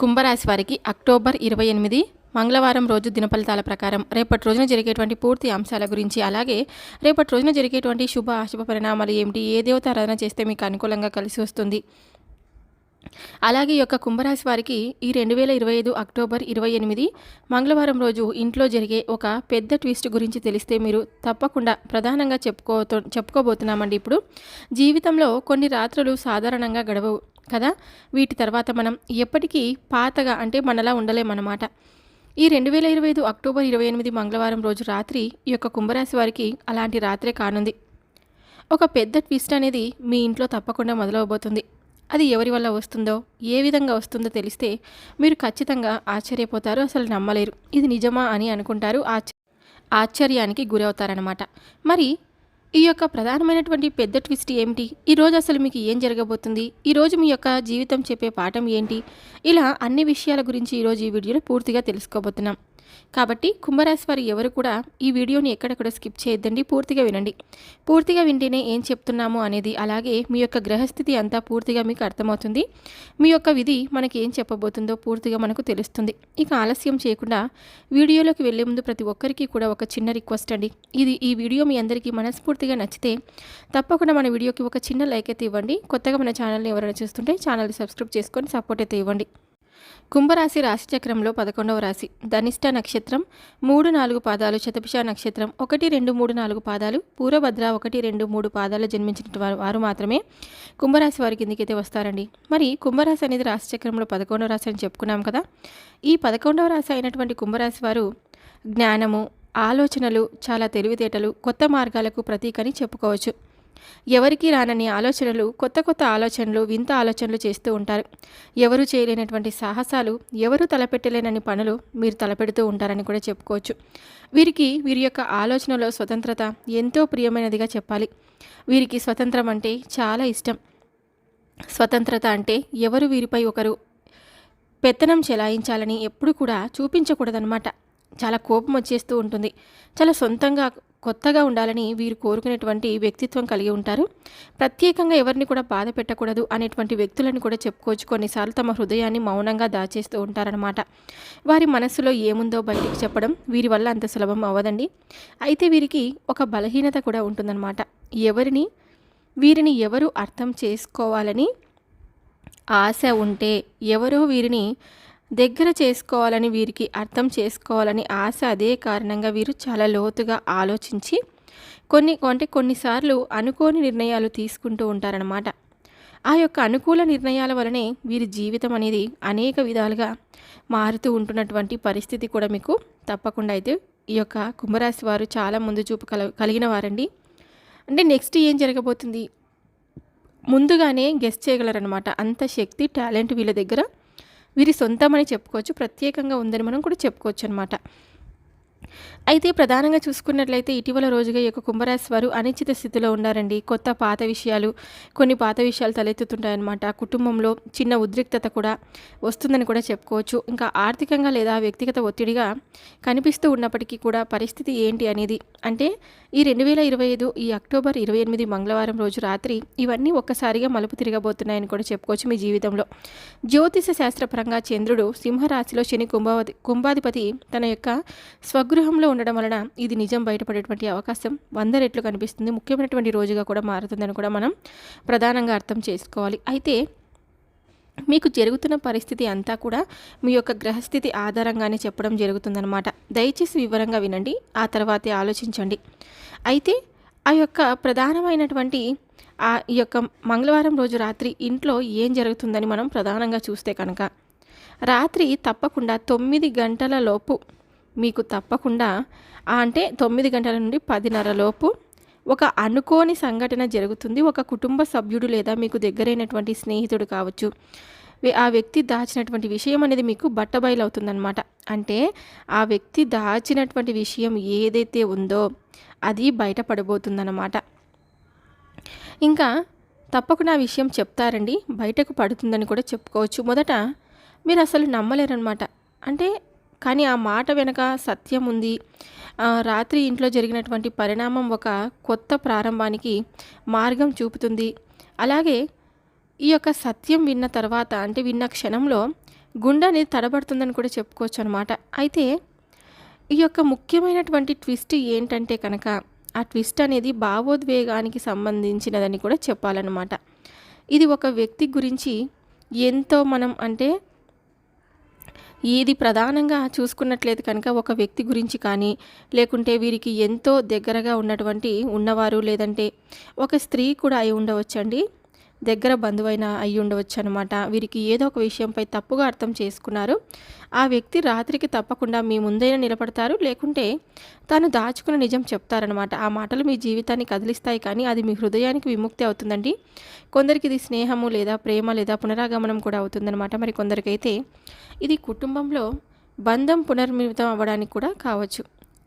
కుంభరాశి వారికి అక్టోబర్ ఇరవై ఎనిమిది మంగళవారం రోజు దినఫలితాల ప్రకారం రేపటి రోజున జరిగేటువంటి పూర్తి అంశాల గురించి అలాగే రేపటి రోజున జరిగేటువంటి శుభ అశుభ పరిణామాలు ఏమిటి ఏ దేవత ఆరాధన చేస్తే మీకు అనుకూలంగా కలిసి వస్తుంది. అలాగే యొక్క కుంభరాశి వారికి ఈ రెండు వేల ఇరవై ఐదు అక్టోబర్ ఇరవై ఎనిమిది మంగళవారం రోజు ఇంట్లో జరిగే ఒక పెద్ద ట్విస్ట్ గురించి తెలిస్తే మీరు తప్పకుండా ప్రధానంగా చెప్పుకో చెప్పుకోబోతున్నామండి ఇప్పుడు. జీవితంలో కొన్ని రాత్రులు సాధారణంగా గడవవు. కదా? వీటి తర్వాత మనం ఎప్పటికీ పాతగా అంటే మనలా ఉండలేమన్నమాట. ఈ రెండు వేల ఇరవై ఐదు అక్టోబర్ ఇరవై ఎనిమిది మంగళవారం రోజు రాత్రి ఈ యొక్క కుంభరాశి వారికి అలాంటి రాత్రే కానుంది. ఒక పెద్ద ట్విస్ట్ అనేది మీ ఇంట్లో తప్పకుండా మొదలవబోతుంది. అది ఎవరి వల్ల వస్తుందో ఏ విధంగా వస్తుందో తెలిస్తే మీరు ఖచ్చితంగా ఆశ్చర్యపోతారు అసలు నమ్మలేరు. ఇది నిజమా అని అనుకుంటారు ఆశ్చర్యానికి గురవుతారనమాట మరి ఈ యొక్క ప్రధానమైనటువంటి పెద్ద ట్విస్ట్ ఏమిటి? ఈరోజు అసలు మీకు ఏం జరగబోతుంది? ఈరోజు మీ యొక్క జీవితం చెప్పే పాఠం ఏంటి? ఇలా అన్ని విషయాల గురించి ఈరోజు ఈ వీడియోలో పూర్తిగా తెలుసుకోబోతున్నాం. కాబట్టి కుంభరాశి వారు ఎవరు కూడా ఈ వీడియోని ఎక్కడెక్కడ స్కిప్ చేయొద్దండి పూర్తిగా వినండి. పూర్తిగా వింటేనే ఏం చెప్తున్నాము అనేది అలాగే మీ యొక్క గ్రహస్థితి అంతా పూర్తిగా మీకు అర్థమవుతుంది. మీ యొక్క విధి మనకి ఏం చెప్పబోతుందో పూర్తిగా మనకు తెలుస్తుంది. ఇక ఆలస్యం చేయకుండా వీడియోలోకి వెళ్ళే ముందు ప్రతి ఒక్కరికి కూడా ఒక చిన్న రిక్వెస్ట్ అండి. ఇది ఈ వీడియో మీ అందరికీ మనస్ఫూర్తిగా నచ్చితే తప్పకుండా మన వీడియోకి ఒక చిన్న లైక్ అయితే ఇవ్వండి. కొత్తగా మన ఛానల్ని ఎవరైనా చూస్తుంటే ఛానల్ని సబ్స్క్రైబ్ చేసుకొని సపోర్ట్ అయితే ఇవ్వండి. కుంభరాశి రాశి చక్రంలో పదకొండవ రాశి. ధనిష్ట నక్షత్రం మూడు నాలుగు పాదాలు శతభిష నక్షత్రం ఒకటి రెండు మూడు నాలుగు పాదాలు పూర్వభద్ర ఒకటి రెండు మూడు పాదాలు జన్మించిన వారు వారు మాత్రమే కుంభరాశి వారి కిందికైతే వస్తారండి. మరి కుంభరాశి అనేది రాశి చక్రంలో పదకొండవ రాశి అని చెప్పుకున్నాం కదా. ఈ పదకొండవ రాశి అయినటువంటి కుంభరాశి వారు జ్ఞానము ఆలోచనలు చాలా తెలివితేటలు కొత్త మార్గాలకు ప్రతీకని చెప్పుకోవచ్చు. ఎవరికి రానని ఆలోచనలు కొత్త కొత్త ఆలోచనలు వింత ఆలోచనలు చేస్తూ ఉంటారు. ఎవరు చేయలేనటువంటి సాహసాలు ఎవరు తలపెట్టలేనని పనులు మీరు తలపెడుతూ ఉంటారని కూడా చెప్పుకోవచ్చు. వీరికి వీరి యొక్క ఆలోచనలో స్వతంత్రత ఎంతో ప్రియమైనదిగా చెప్పాలి. వీరికి స్వతంత్రం అంటే చాలా ఇష్టం. స్వతంత్రత అంటే ఎవరు వీరిపై ఒకరు పెత్తనం చెలాయించాలని ఎప్పుడు కూడా చూపించకూడదనమాట చాలా కోపం వచ్చేస్తూ ఉంటుంది. చాలా సొంతంగా కొత్తగా ఉండాలని వీరు కోరుకునేటువంటి వ్యక్తిత్వం కలిగి ఉంటారు. ప్రత్యేకంగా ఎవరిని కూడా బాధ పెట్టకూడదు అనేటువంటి వ్యక్తులను కూడా చెప్పుకోవచ్చు. కొన్నిసార్లు తమ హృదయాన్ని మౌనంగా దాచేస్తూ ఉంటారనమాట వారి మనస్సులో ఏముందో బయటికి చెప్పడం వీరి వల్ల అంత సులభం అవ్వదండి. అయితే వీరికి ఒక బలహీనత కూడా ఉంటుందన్నమాట. ఎవరిని వీరిని ఎవరు అర్థం చేసుకోవాలని ఆశ ఉంటే ఎవరో వీరిని దగ్గర చేసుకోవాలని వీరికి అర్థం చేసుకోవాలని ఆశ అదే కారణంగా వీరు చాలా లోతుగా ఆలోచించి కొన్ని అంటే కొన్నిసార్లు అనుకోని నిర్ణయాలు తీసుకుంటూ ఉంటారనమాట ఆ యొక్క అనుకూల నిర్ణయాల వలనే వీరి జీవితం అనేది అనేక విధాలుగా మారుతూ ఉంటున్నటువంటి పరిస్థితి కూడా మీకు తప్పకుండా అయితే ఈ యొక్క కుంభరాశి వారు చాలా ముందు చూపు కల కలిగిన వారండి. అంటే నెక్స్ట్ ఏం జరగబోతుంది? ముందుగానే గెస్ట్ చేయగలరనమాట అంత శక్తి టాలెంట్ వీళ్ళ దగ్గర వీరి సొంతమని చెప్పుకోవచ్చు ప్రత్యేకంగా ఉందని మనం కూడా చెప్పుకోవచ్చు అనమాట అయితే ప్రధానంగా చూసుకున్నట్లయితే ఇటీవల రోజుగా ఈ యొక్క కుంభరాశి వారు అనిశ్చిత స్థితిలో ఉన్నారండి. కొత్త పాత విషయాలు కొన్ని పాత విషయాలు తలెత్తుతుంటాయన్నమాట. కుటుంబంలో చిన్న ఉద్రిక్తత కూడా వస్తుందని కూడా చెప్పుకోవచ్చు. ఇంకా ఆర్థికంగా లేదా వ్యక్తిగత ఒత్తిడిగా కనిపిస్తూ ఉన్నప్పటికీ కూడా పరిస్థితి ఏంటి అనేది అంటే ఈ రెండు వేల ఇరవై ఐదు ఈ అక్టోబర్ ఇరవై ఎనిమిది మంగళవారం రోజు రాత్రి ఇవన్నీ ఒక్కసారిగా మలుపు తిరగబోతున్నాయని కూడా చెప్పుకోవచ్చు మీ జీవితంలో. జ్యోతిష శాస్త్రపరంగా చంద్రుడు సింహరాశిలో శని కుంభావతి కుంభాధిపతి తన యొక్క స్వగృహంలో ఉండడం వలన ఇది నిజం బయటపడేటువంటి అవకాశం వంద రెట్లు కనిపిస్తుంది. ముఖ్యమైనటువంటి రోజుగా కూడా మారుతుందని కూడా మనం ప్రధానంగా అర్థం చేసుకోవాలి. అయితే మీకు జరుగుతున్న పరిస్థితి అంతా కూడా మీ యొక్క గ్రహస్థితి ఆధారంగానే చెప్పడం జరుగుతుందన్నమాట. దయచేసి వివరంగా వినండి ఆ తర్వాతే ఆలోచించండి. అయితే ఆ యొక్క ప్రధానమైనటువంటి ఆ ఈ యొక్క మంగళవారం రోజు రాత్రి ఇంట్లో ఏం జరుగుతుందని మనం ప్రధానంగా చూస్తే కనుక రాత్రి తప్పకుండా తొమ్మిది గంటల లోపు మీకు తప్పకుండా అంటే తొమ్మిది గంటల నుండి పదిన్నరలోపు ఒక అనుకోని సంఘటన జరుగుతుంది. ఒక కుటుంబ సభ్యుడు లేదా మీకు దగ్గరైనటువంటి స్నేహితుడు కావచ్చు. ఆ వ్యక్తి దాచినటువంటి విషయం అనేది మీకు బట్టబయలవుతుందనమాట అంటే ఆ వ్యక్తి దాచినటువంటి విషయం ఏదైతే ఉందో అది బయటపడబోతుందన్నమాట. ఇంకా తప్పకుండా ఆ విషయం చెప్తారండి. బయటకు పడుతుందని కూడా చెప్పుకోవచ్చు. మొదట మీరు అసలు నమ్మలేరనమాట అంటే కానీ ఆ మాట వెనక సత్యం ఉంది. రాత్రి ఇంట్లో జరిగినటువంటి పరిణామం ఒక కొత్త ప్రారంభానికి మార్గం చూపుతుంది. అలాగే ఈ యొక్క సత్యం విన్న తర్వాత అంటే విన్న క్షణంలో గుండె అనేది తడబడుతుందని కూడా చెప్పుకోవచ్చు అనమాట అయితే ఈ యొక్క ముఖ్యమైనటువంటి ట్విస్ట్ ఏంటంటే కనుక ఆ ట్విస్ట్ అనేది భావోద్వేగానికి సంబంధించినదని కూడా చెప్పాలన్నమాట. ఇది ఒక వ్యక్తి గురించి ఎంతో మనం అంటే ఇది ప్రధానంగా చూసుకున్నట్లయితే కనుక ఒక వ్యక్తి గురించి కానీ లేకుంటే వీరికి ఎంతో దగ్గరగా ఉన్నటువంటి ఉన్నవారు లేదంటే ఒక స్త్రీ కూడా అయి ఉండవచ్చండి. దగ్గర బంధువైన అయి ఉండవచ్చు అనమాట వీరికి ఏదో ఒక విషయంపై తప్పుగా అర్థం చేసుకున్నారు. ఆ వ్యక్తి రాత్రికి తప్పకుండా మీ ముందైనా నిలబడతారు లేకుంటే తాను దాచుకున్న నిజం చెప్తారనమాట ఆ మాటలు మీ జీవితాన్ని కదిలిస్తాయి కానీ అది మీ హృదయానికి విముక్తి అవుతుందండి. కొందరికి ఇది స్నేహము లేదా ప్రేమ లేదా పునరాగమనం కూడా అవుతుందన్నమాట. మరి కొందరికైతే ఇది కుటుంబంలో బంధం పునర్మితం అవ్వడానికి కూడా కావచ్చు.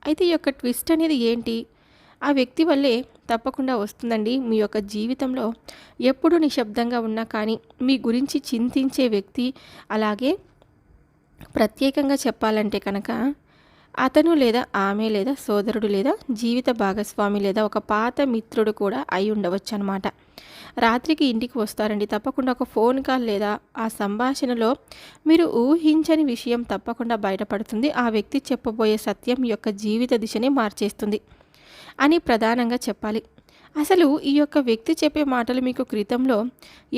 అయితే ఈ యొక్క ట్విస్ట్ అనేది ఏంటి? ఆ వ్యక్తి వల్లే తప్పకుండా వస్తుందండి మీ యొక్క జీవితంలో. ఎప్పుడు నిశ్శబ్దంగా ఉన్నా కానీ మీ గురించి చింతించే వ్యక్తి అలాగే ప్రత్యేకంగా చెప్పాలంటే కనుక అతను లేదా ఆమె లేదా సోదరుడు లేదా జీవిత భాగస్వామి లేదా ఒక పాత మిత్రుడు కూడా అయి ఉండవచ్చు అనమాట రాత్రికి ఇంటికి వస్తారండి. తప్పకుండా ఒక ఫోన్ కాల్ లేదా ఆ సంభాషణలో మీరు ఊహించని విషయం తప్పకుండా బయటపడుతుంది. ఆ వ్యక్తి చెప్పబోయే సత్యం యొక్క జీవిత దిశని మార్చేస్తుంది. అని ప్రధానంగా చెప్పాలి. అసలు ఈ యొక్క వ్యక్తి చెప్పే మాటలు మీకు క్రితంలో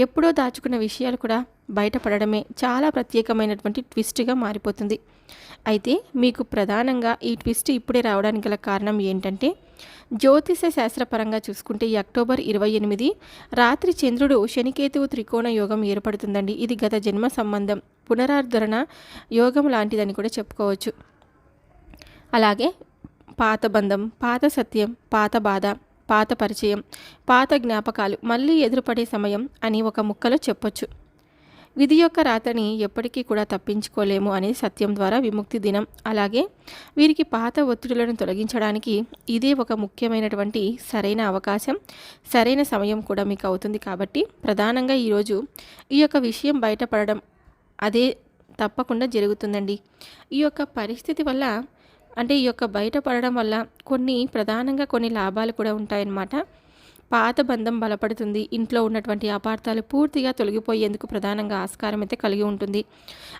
ఎప్పుడో దాచుకున్న విషయాలు కూడా బయటపడడమే చాలా ప్రత్యేకమైనటువంటి ట్విస్ట్గా మారిపోతుంది. అయితే మీకు ప్రధానంగా ఈ ట్విస్ట్ ఇప్పుడే రావడానికి గల కారణం ఏంటంటే జ్యోతిష శాస్త్రపరంగా చూసుకుంటే ఈ అక్టోబర్ ఇరవై ఎనిమిది రాత్రి చంద్రుడు శనికేతువు త్రికోణ యోగం ఏర్పడుతుందండి. ఇది గత జన్మ సంబంధం పునరార్ధరణ యోగం లాంటిదని కూడా చెప్పుకోవచ్చు. అలాగే పాత బంధం పాత సత్యం పాత బాధ పాత పరిచయం పాత జ్ఞాపకాలు మళ్ళీ ఎదురుపడే సమయం అని ఒక ముక్కలో చెప్పొచ్చు. విధి యొక్క రాతని ఎప్పటికీ కూడా తప్పించుకోలేము అనేది సత్యం ద్వారా విముక్తి దినం. అలాగే వీరికి పాత ఒత్తిడులను తొలగించడానికి ఇదే ఒక ముఖ్యమైనటువంటి సరైన అవకాశం సరైన సమయం కూడా మీకు అవుతుంది కాబట్టి ప్రధానంగా ఈరోజు ఈ యొక్క విషయం బయటపడడం అదే తప్పకుండా జరుగుతుందండి. ఈ యొక్క పరిస్థితి వల్ల అంటే ఈ యొక్క బయటపడడం వల్ల కొన్ని ప్రధానంగా కొన్ని లాభాలు కూడా ఉంటాయన్నమాట. పాత బంధం బలపడుతుంది. ఇంట్లో ఉన్నటువంటి అపార్థాలు పూర్తిగా తొలగిపోయేందుకు ప్రధానంగా ఆస్కారం అయితే కలిగి ఉంటుంది.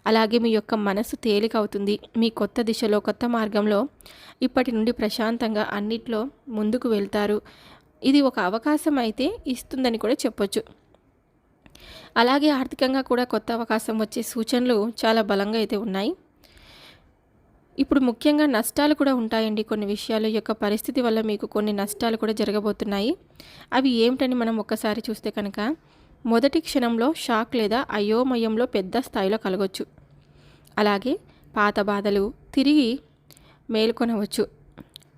అలాగే మీ యొక్క మనసు తేలిక అవుతుంది. మీ కొత్త దిశలో కొత్త మార్గంలో ఇప్పటి నుండి ప్రశాంతంగా అన్నిట్లో ముందుకు వెళ్తారు. ఇది ఒక అవకాశం అయితే ఇస్తుందని కూడా చెప్పొచ్చు. అలాగే ఆర్థికంగా కూడా కొత్త అవకాశం వచ్చే సూచనలు చాలా బలంగా అయితే ఉన్నాయి. ఇప్పుడు ముఖ్యంగా నష్టాలు కూడా ఉంటాయండి కొన్ని విషయాలు. యొక్క పరిస్థితి వల్ల మీకు కొన్ని నష్టాలు కూడా జరగబోతున్నాయి. అవి ఏమిటని మనం ఒక్కసారి చూస్తే కనుక మొదటి క్షణంలో షాక్ లేదా అయోమయంలో పెద్ద స్థాయిలో కలగవచ్చు అలాగే పాత బాధలు తిరిగి మేల్కొనవచ్చు.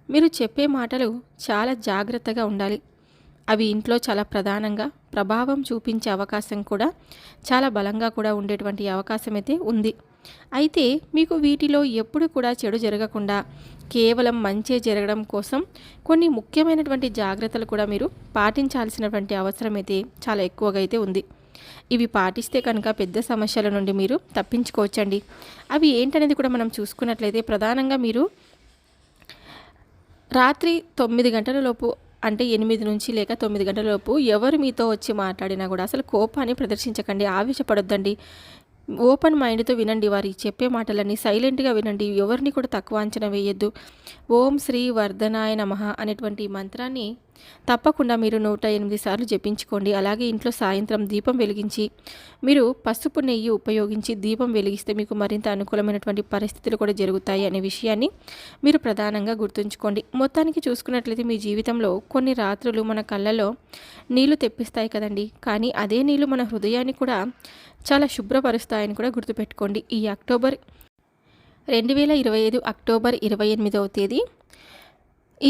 మీరు చెప్పే మాటలు చాలా జాగ్రత్తగా ఉండాలి. అవి ఇంట్లో చాలా ప్రధానంగా ప్రభావం చూపించే అవకాశం కూడా చాలా బలంగా కూడా ఉండేటువంటి అవకాశం అయితే ఉంది. అయితే మీకు వీటిలో ఎప్పుడు కూడా చెడు జరగకుండా కేవలం మంచే జరగడం కోసం కొన్ని ముఖ్యమైనటువంటి జాగ్రత్తలు కూడా మీరు పాటించాల్సినటువంటి అవసరం అయితే చాలా ఎక్కువగా అయితే ఉంది. ఇవి పాటిస్తే కనుక పెద్ద సమస్యల నుండి మీరు తప్పించుకోవచ్చండి. అవి ఏంటనేది కూడా మనం చూసుకున్నట్లయితే ప్రధానంగా మీరు రాత్రి తొమ్మిది గంటల లోపు అంటే ఎనిమిది నుంచి లేక తొమ్మిది గంటల లోపు ఎవరు మీతో వచ్చి మాట్లాడినా కూడా అసలు కోపాన్ని ప్రదర్శించకండి ఆవేశపడొద్దండి. ఓపెన్ మైండ్తో వినండి వారి చెప్పే మాటలన్నీ సైలెంట్గా వినండి ఎవరిని కూడా తక్కువ అంచనా వేయొద్దు. ఓం శ్రీ వర్ధనాయ నమ అనేటువంటి మంత్రాన్ని తప్పకుండా మీరు నూట ఎనిమిది సార్లు జపించుకోండి. అలాగే ఇంట్లో సాయంత్రం దీపం వెలిగించి మీరు పసుపు నెయ్యి ఉపయోగించి దీపం వెలిగిస్తే మీకు మరింత అనుకూలమైనటువంటి పరిస్థితులు కూడా జరుగుతాయి అనే విషయాన్ని మీరు ప్రధానంగా గుర్తుంచుకోండి. మొత్తానికి చూసుకున్నట్లయితే మీ జీవితంలో కొన్ని రాత్రులు మన కళ్ళలో నీళ్ళు తెప్పిస్తాయి కదండి. కానీ అదే నీళ్ళు మన హృదయాన్ని కూడా చాలా శుభ్రపరుస్తాయని కూడా గుర్తుపెట్టుకోండి. ఈ అక్టోబర్ రెండు వేల ఇరవై ఐదు అక్టోబర్ ఇరవై ఎనిమిదవ తేదీ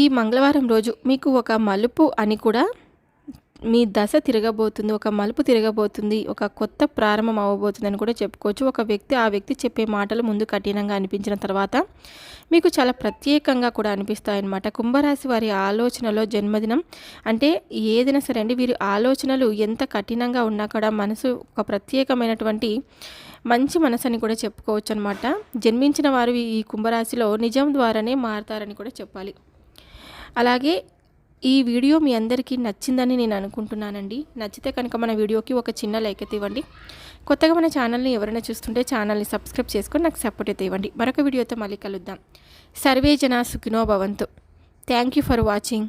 ఈ మంగళవారం రోజు మీకు ఒక మలుపు అని కూడా మీ దశ తిరగబోతుంది ఒక మలుపు తిరగబోతుంది ఒక కొత్త ప్రారంభం అవ్వబోతుందని కూడా చెప్పుకోవచ్చు. ఒక వ్యక్తి ఆ వ్యక్తి చెప్పే మాటలు ముందు కఠినంగా అనిపించిన తర్వాత మీకు చాలా ప్రత్యేకంగా కూడా అనిపిస్తాయన్నమాట. కుంభరాశి వారి ఆలోచనలో జన్మదినం అంటే ఏదైనా సరే అండి వీరి ఆలోచనలు ఎంత కఠినంగా ఉన్నా కూడా మనసు ఒక ప్రత్యేకమైనటువంటి మంచి మనసు అని కూడా చెప్పుకోవచ్చు అనమాట జన్మించిన వారు ఈ కుంభరాశిలో నిజం ద్వారానే మారతారని కూడా చెప్పాలి. అలాగే ఈ వీడియో మీ అందరికీ నచ్చిందని నేను అనుకుంటున్నానండి. నచ్చితే కనుక మన వీడియోకి ఒక చిన్న లైక్ అయితే ఇవ్వండి. కొత్తగా మన ఛానల్ని ఎవరైనా చూస్తుంటే ఛానల్ని సబ్స్క్రైబ్ చేసుకొని నాకు సపోర్ట్ అయితే ఇవ్వండి. మరొక వీడియోతో మళ్ళీ కలుద్దాం. సర్వే జన సుఖినో భవంతు. Thank you for watching